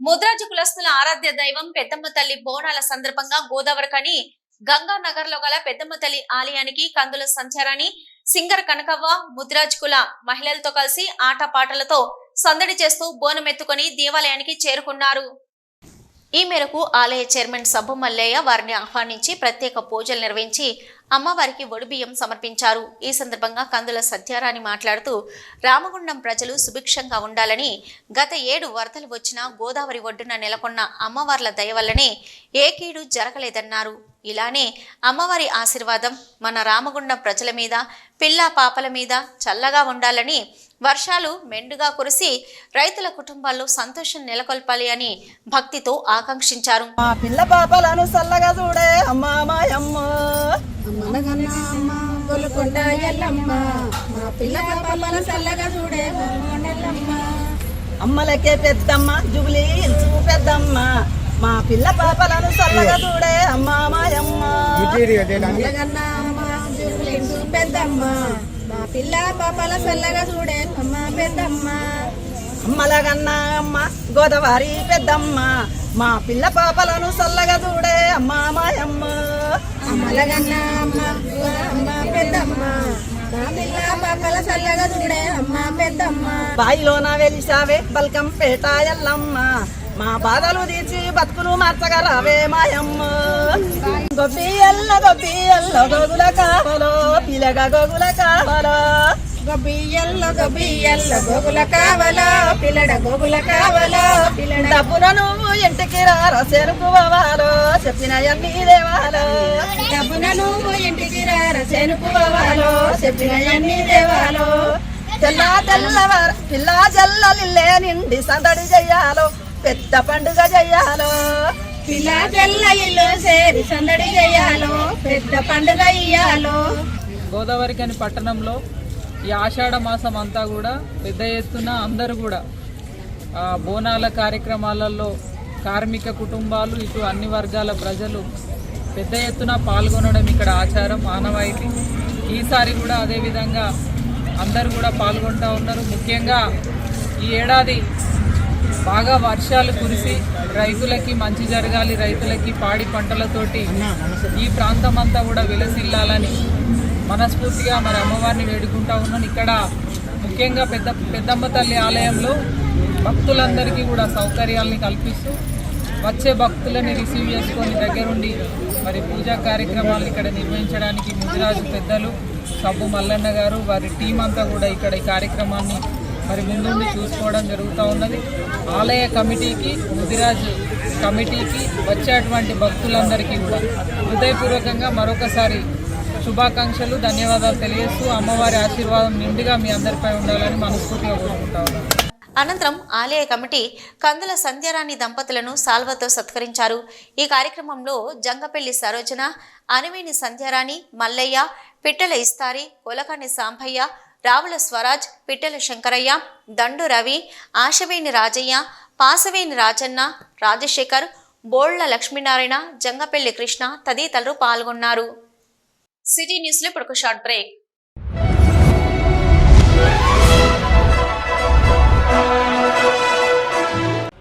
ముద్రాజు కులస్తుల ఆరాధ్య దైవం పెద్దమ్మ తల్లి బోనాల సందర్భంగా గోదావరికని గంగా నగర్లో గల పెద్దమ్మ తల్లి ఆలయానికి కందుల సంచారాన్ని సింగర్ కనకవ్వ ముద్రాజ్ కుల మహిళలతో కలిసి ఆటపాటలతో సందడి చేస్తూ బోనం ఎత్తుకొని దేవాలయానికి చేరుకున్నారు. ఈ మేరకు ఆలయ చైర్మన్ సబ్బు మల్లయ్య వారిని ఆహ్వానించి ప్రత్యేక పూజలు నిర్వహించి అమ్మవారికి ఒడిబియ్యం సమర్పించారు. ఈ సందర్భంగా కందుల సత్యారాణి మాట్లాడుతూ రామగుండం ప్రజలు సుభిక్షంగా ఉండాలని గత ఏడు వరదలు వచ్చినా గోదావరి ఒడ్డున నెలకొన్న అమ్మవార్ల దయ వల్లనే ఏ కీడు జరగలేదన్నారు. ఇలానే అమ్మవారి ఆశీర్వాదం మన రామగుండం ప్రజల మీద పిల్ల పాపల మీద చల్లగా ఉండాలని వర్షాలు మెండుగా కురిసి రైతుల కుటుంబాల్లో సంతోషం నెలకొల్పాలి అని భక్తితో ఆకాంక్షించారు. మా పిల్ల పాపలను చల్లగా చూడే అమ్మా మాయమ్మ. మా పిల్ల చల్లగా చూడే అమ్మలకే పెద్దమ్మ జుబులి పెద్దమ్మ. మా పిల్ల పాపలను చల్లగా చూడే అమ్మా మాయమ్మ. పెద్దమ్మ. మా పిల్ల పాపల చల్లగా చూడే అమ్మ పెద్దమ్మ. అమ్మలగన్న అమ్మ గోదావరి పెద్దమ్మ. మా పిల్ల పాపలను చల్లగా చూడే అమ్మా మాయమ్మ. అమ్మలగన్న అమ్మ అమ్మ పెద్దమ్మ. మా పిల్ల పాపల చల్లగా చూడే అమ్మ పెద్దమ్మ. బాయిలోన వెలిసావే బల్కం పేట ఎల్లమ్మ. మా బాధలు తీర్చి బతుకులు మార్చగలవే మాయమ్మ. గొప్పి ఎల్ల గొప్పి ఎల్ల గోగుల కావలో పిలగ గోగుల కావలో గొబ్బియ్యల్ల గొబ్బియ్యల్ల గోగుల కావలో పిల్లడ గోగుల కావలో పిల్లడ డబ్బున నువ్వు ఇంటికి రారో చెరుకు చెప్పిన అన్ని దేవాలో డబ్బున నువ్వు ఇంటికి రారో చేనుకోవాలో చెప్పిన ఎన్ని దేవాలో తెల్ల తెల్లవారు పిల్ల జల్లలిల్లే నిండి సందడి చెయ్యాలో పెద్ద పండుగ చెయ్యాలో పిల్ల తెల్ల ఇల్లు సేరి సందడి చెయ్యాలో పెద్ద పండుగ ఇయ్యాలో. గోదావరికని పట్టణంలో ఈ ఆషాఢ మాసం అంతా కూడా పెద్ద ఎత్తున అందరూ కూడా బోనాల కార్యక్రమాలలో కార్మిక కుటుంబాలు ఇటు అన్ని వర్గాల ప్రజలు పెద్ద ఎత్తున పాల్గొనడం ఇక్కడ ఆచారం ఆనవాయితీ. ఈసారి కూడా అదేవిధంగా అందరూ కూడా పాల్గొంటూ ఉన్నారు. ముఖ్యంగా ఈ ఏడాది బాగా వర్షాలు కురిసి రైతులకి మంచి జరగాలి రైతులకి పాడి పంటలతోటి ఈ ప్రాంతం అంతా కూడా విలసిల్లాలని మనస్ఫూర్తిగా మరి అమ్మవారిని వేడుకుంటా ఉన్నాను ఇక్కడ ముఖ్యంగా పెద్ద పెద్దమ్మ తల్లి ఆలయంలో భక్తులందరికీ కూడా సౌకర్యాలని కల్పిస్తూ వచ్చే భక్తులని రిసీవ్ చేసుకొని దగ్గరుండి మరి పూజా కార్యక్రమాలు ఇక్కడ నిర్వహించడానికి ముదిరాజు పెద్దలు సబ్బు మల్లన్న గారు వారి టీం అంతా కూడా ఇక్కడ ఈ కార్యక్రమాన్ని మరి ముందుండి చూసుకోవడం జరుగుతూ ఉన్నది. ఆలయ కమిటీకి ముదిరాజు కమిటీకి వచ్చేటువంటి భక్తులందరికీ కూడా హృదయపూర్వకంగా మరొకసారి శుభాకాంక్షలు ధన్యవాదాలు తెలియజేస్తూ అమ్మవారి ఆశీర్వాదం నిండుగా మీ అందరిపై ఉండాలని మనస్ఫూర్తిగా కోరుకుంటా అనంతరం ఆలయ కమిటీ కందుల సంధ్యారాణి దంపతులను సాల్వతో సత్కరించారు. ఈ కార్యక్రమంలో జంగపెల్లి సరోజన అనివేని సంధ్యారాణి మల్లయ్య పిట్టల ఇస్తారి కొలకాని సాంభయ్య రావుల స్వరాజ్ పిట్టల శంకరయ్య దండు రవి ఆశవేణి రాజయ్య పాసవేణి రాజన్న రాజశేఖర్ బోళ్ళ లక్ష్మీనారాయణ జంగపెల్లి కృష్ణ తదితరులు పాల్గొన్నారు. సిటీ న్యూస్లో ఇప్పుడు ఒక షార్ట్ బ్రేక్.